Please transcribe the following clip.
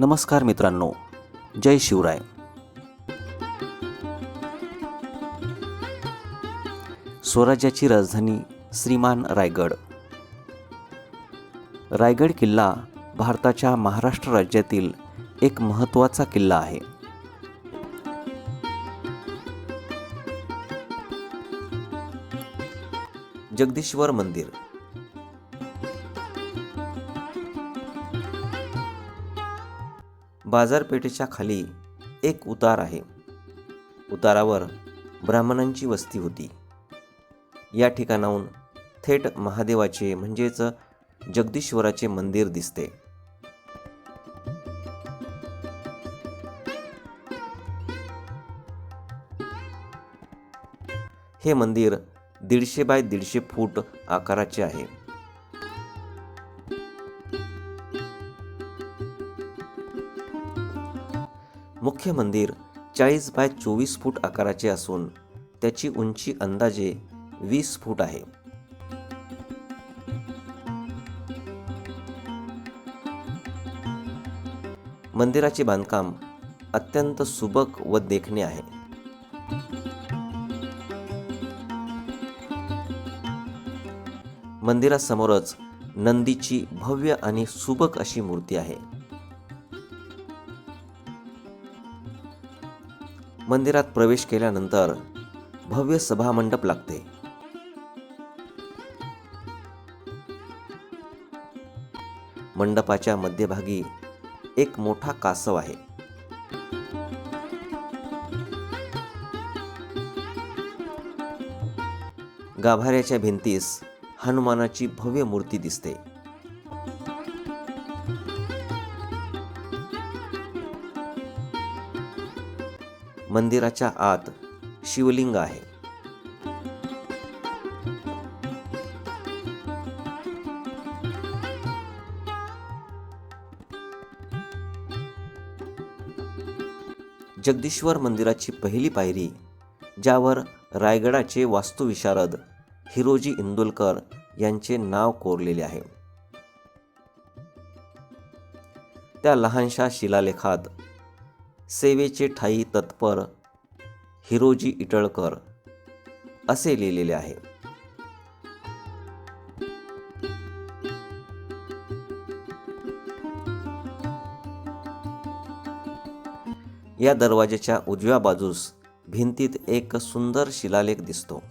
नमस्कार मित्रांनो जय शिवराय. स्वराज्याची राजधानी श्रीमान रायगड. रायगड किल्ला भारताच्या महाराष्ट्र राज्यातील एक महत्त्वाचा किल्ला आहे. जगदीश्वर मंदिर. बाजारपेठेच्या खाली एक उतार आहे. उतारावर ब्राह्मणांची वस्ती होती. या ठिकाणाहून थेट महादेवाचे म्हणजेच जगदीश्वराचे मंदिर दिसते. हे मंदिर दीडशे बाय दीडशे फूट आकाराचे आहे. मुख्य मंदिर चाळीस बाय चोवीस फूट आकाराचे असून त्याची उंची अंदाजे वीस फूट आहे. मंदिराचे बांधकाम अत्यंत सुबक व देखणे आहे. मंदिरासमोरच नंदीची भव्य आणि सुबक अशी मूर्ती आहे. मंदिरात प्रवेश केल्यानंतर भव्य सभामंडप लागते. मंडपाच्या मध्यभागी एक मोठा कासव आहे. गाभाऱ्याच्या भिंतीस हनुमानाची भव्य मूर्ती दिसते. मंदिराच्या आत शिवलिंग आहे. जगदीश्वर मंदिराची पहिली पायरी ज्यावर रायगडाचे वास्तुविशारद हिरोजी इंदुलकर यांचे नाव कोरलेले आहे. त्या लहानशा शिलालेखात सेवेचे ठाई तत्पर हिरोजी इटळकर असे लिहिलेले आहे. या दरवाजाच्या उजव्या बाजूस भिंतीत एक सुंदर शिलालेख दिसतो.